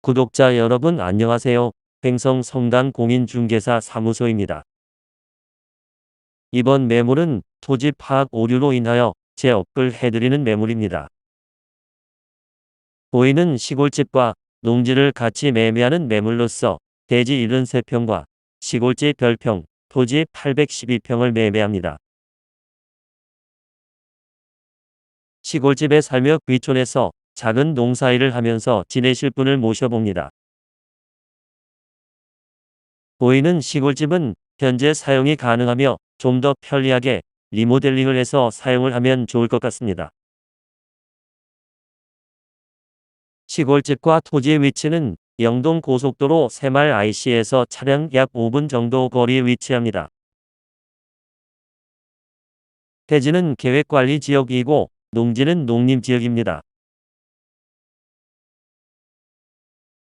구독자 여러분 안녕하세요. 횡성 성당 공인중개사 사무소입니다. 이번 매물은 토지 파악 오류로 인하여 재업을 해드리는 매물입니다. 보이는 시골집과 농지를 같이 매매하는 매물로서 대지 73평과 시골집 별평, 토지 812평을 매매합니다. 시골집에 살며 귀촌해서 작은 농사일을 하면서 지내실 분을 모셔봅니다. 보이는 시골집은 현재 사용이 가능하며 좀 더 편리하게 리모델링을 해서 사용을 하면 좋을 것 같습니다. 시골집과 토지의 위치는 영동 고속도로 새말 IC에서 차량 약 5분 정도 거리에 위치합니다. 대지는 계획관리 지역이고 농지는 농림지역입니다.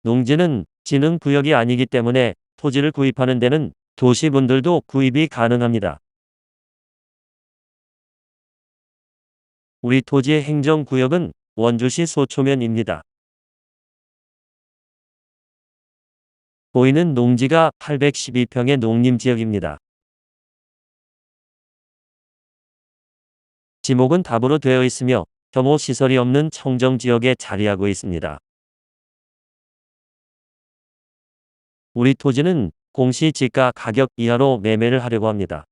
농지는 진흥구역이 아니기 때문에 토지를 구입하는 데는 도시분들도 구입이 가능합니다. 우리 토지의 행정구역은 원주시 소초면입니다. 보이는 농지가 812평의 농림지역입니다. 지목은 답으로 되어 있으며 혐오 시설이 없는 청정지역에 자리하고 있습니다. 우리 토지는 공시지가 가격 이하로 매매를 하려고 합니다.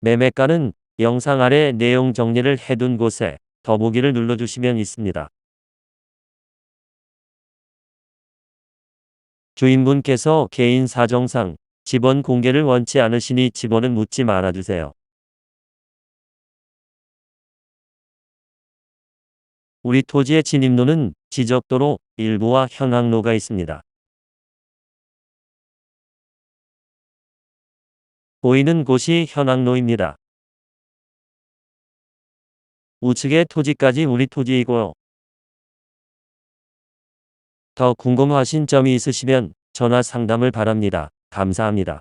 매매가는 영상 아래 내용 정리를 해둔 곳에 더보기를 눌러주시면 있습니다. 주인분께서 개인 사정상 집원 공개를 원치 않으시니 집원은 묻지 말아주세요. 우리 토지의 진입로는 지적도로 일부와 현항로가 있습니다. 보이는 곳이 현항로입니다. 우측의 토지까지 우리 토지이고요. 더 궁금하신 점이 있으시면 전화 상담을 바랍니다. 감사합니다.